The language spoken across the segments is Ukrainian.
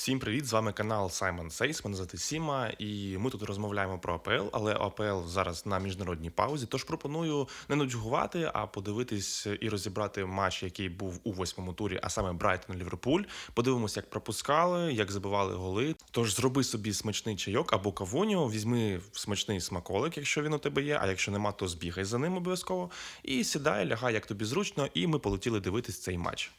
Всім привіт! З вами канал Simon Says, Мене звати Сіма, і ми тут розмовляємо про АПЛ, але АПЛ зараз на міжнародній паузі. Тож пропоную не нудьгувати, а подивитись і розібрати матч, який був у восьмому турі, а саме Брайтон Ліверпуль. Подивимося, як пропускали, як забивали голи. Тож зроби собі смачний чайок або кавуню, візьми смачний смаколик, якщо він у тебе є. А якщо нема, то збігай за ним обов'язково. І сідай, лягай, як тобі зручно, і ми полетіли дивитись цей матч.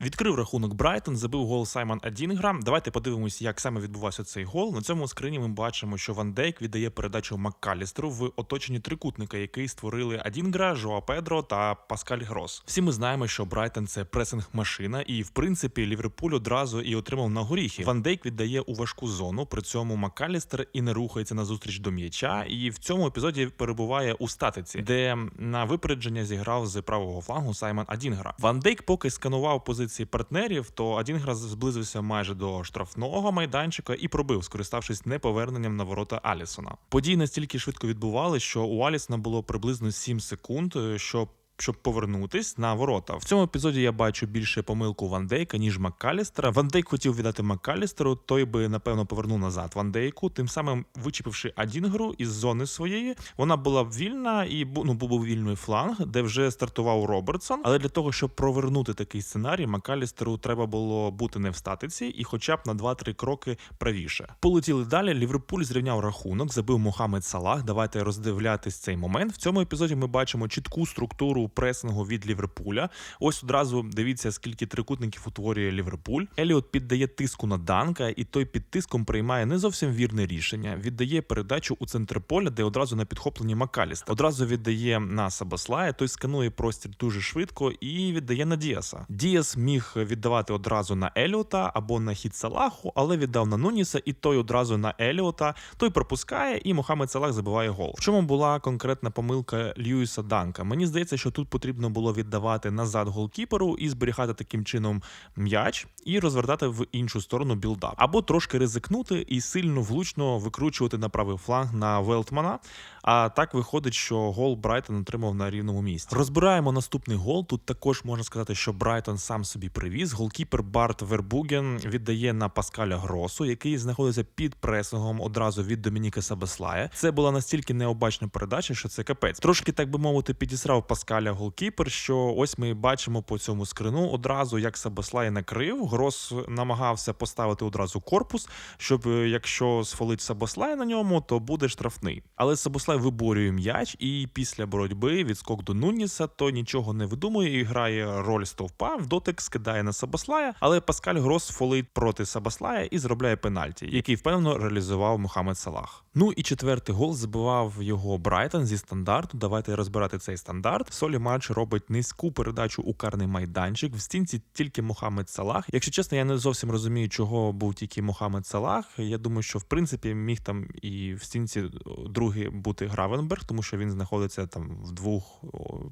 Відкрив рахунок Брайтон, забив гол Саймон Адінгра. Давайте подивимось, як саме відбувався цей гол. На цьому скрині ми бачимо, що Ван Дейк віддає передачу Маккалістеру в оточенні трикутника, який створили Адінгра, Жоа Педро та Паскаль Грос. Всі ми знаємо, що Брайтон це пресинг-машина, і в принципі Ліверпуль одразу і отримав на горіхи. Ван Дейк віддає у важку зону. При цьому Маккалістер і не рухається назустріч до м'яча. І в цьому епізоді перебуває у статиці, де на випередження зіграв з правого флангу Саймон Адінгра. Ван Дейк поки сканував позиції партнерів, то Адінгра зблизився майже до штрафного майданчика і пробив, скориставшись неповерненням на ворота Алісона. Події настільки швидко відбували, що у Алісона було приблизно 7 секунд, е, щоб щоб повернутись на ворота. В цьому епізоді я бачу більше помилку Ван Дейка, ніж Маккалістера. Ван Дейк хотів віддати Маккалістеру, той би напевно повернув назад Ван Дейку, тим самим вичепивши Адінгру із зони своєї. Вона була б вільна і ну, був вільний фланг, де вже стартував Робертсон. Але для того, щоб провернути такий сценарій, Маккалістеру треба було бути не в статиці і хоча б на 2-3 кроки правіше. Полетіли далі. Ліверпуль зрівняв рахунок, забив Мохамед Салах. Давайте роздивлятись цей момент. В цьому епізоді ми бачимо чітку структуру пресингу від Ліверпуля. Ось одразу дивіться, скільки трикутників утворює Ліверпуль. Еліот піддає тиску на Данка, і той під тиском приймає не зовсім вірне рішення. Віддає передачу у центр поля, де одразу на підхопленні Макаліст. Одразу віддає на Сабаслая. Той сканує простір дуже швидко і віддає на Діаса. Діас міг віддавати одразу на Еліота або на хід Салаху, але віддав на Нуніса, і той одразу на Еліота. Той пропускає, і Мохамед Салах забиває гол. В чому була конкретна помилка Льюіса Данка? Мені здається, що тут потрібно було віддавати назад голкіперу і зберігати таким чином м'яч і розвертати в іншу сторону білдап, або трошки ризикнути і сильно влучно викручувати на правий фланг на Велтмана. А так виходить, що гол Брайтон отримав на рівному місці. Розбираємо наступний гол. Тут також можна сказати, що Брайтон сам собі привіз. Голкіпер Барт Вербуген віддає на Паскаля Гросу, який знаходиться під пресингом одразу від Домініка Сабеслая. Це була настільки необачна передача, що це капець. Трошки так би мовити, підісрав Паскаля голкіпер. Що ось ми бачимо по цьому скрину одразу, як Сабеслай накрив. Грос намагався поставити одразу корпус, щоб е, якщо сфолить Сабослай на ньому, то буде штрафний. Але Сабослай виборює м'яч, і після боротьби відскок до Нуніса, то нічого не видумує і грає роль стовпа. В дотик скидає на Сабослая, але Паскаль Грос фолить проти Сабослая і заробляє пенальті, який впевнено реалізував Мохамед Салах. Ну і четвертий гол забивав його Брайтон зі стандарту. Давайте розбирати цей стандарт. Солі матч робить низьку передачу у карний майданчик. В стінці тільки Мохамед Салах. Якщо чесно, я не зовсім розумію, чого був тільки Мохамед Салах. Я думаю, що в принципі міг там і в стінці другий бути Гравенберг, тому що він знаходиться там в двох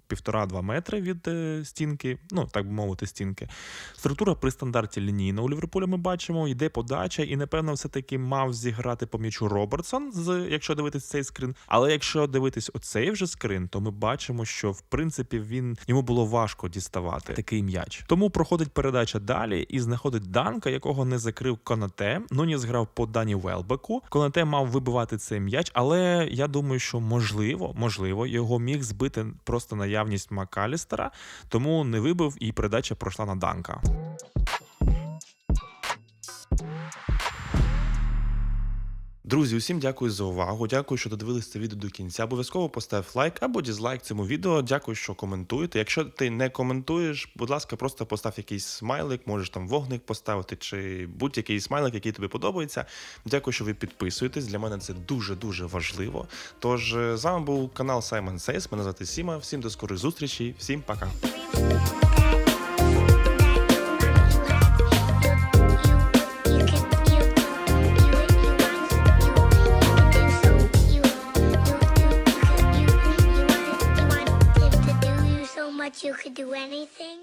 півтора-два метри від е, стінки. Ну так би мовити, стінки. Структура при стандарті лінійна у Ліверпуля ми бачимо, йде подача, і напевно, все таки мав зіграти по м'ячу Робертсон, з якщо дивитись цей скрин. Але якщо дивитись оцей вже скрин, то ми бачимо, що в принципі він йому було важко діставати такий м'яч. Тому проходить передача далі і знаходить Данка, якого не закрив Конате. Нуніс грав по Дані Велбеку. Конате мав вибивати цей м'яч, але я думаю, що можливо, можливо, його міг збити просто наявність Макалістера, тому не вибив, і передача пройшла на Данка. Друзі, усім дякую за увагу. Дякую, що додивились це відео до кінця. Обов'язково постав лайк або дізлайк цьому відео. Дякую, що коментуєте. Якщо ти не коментуєш, будь ласка, просто постав якийсь смайлик, можеш там вогник поставити, чи будь-який смайлик, який тобі подобається. Дякую, що ви підписуєтесь. Для мене це дуже дуже важливо. Тож е, з вами був канал Simon Says. Мене звати Сіма. Всім до скорих зустрічей, всім пока. You could do anything.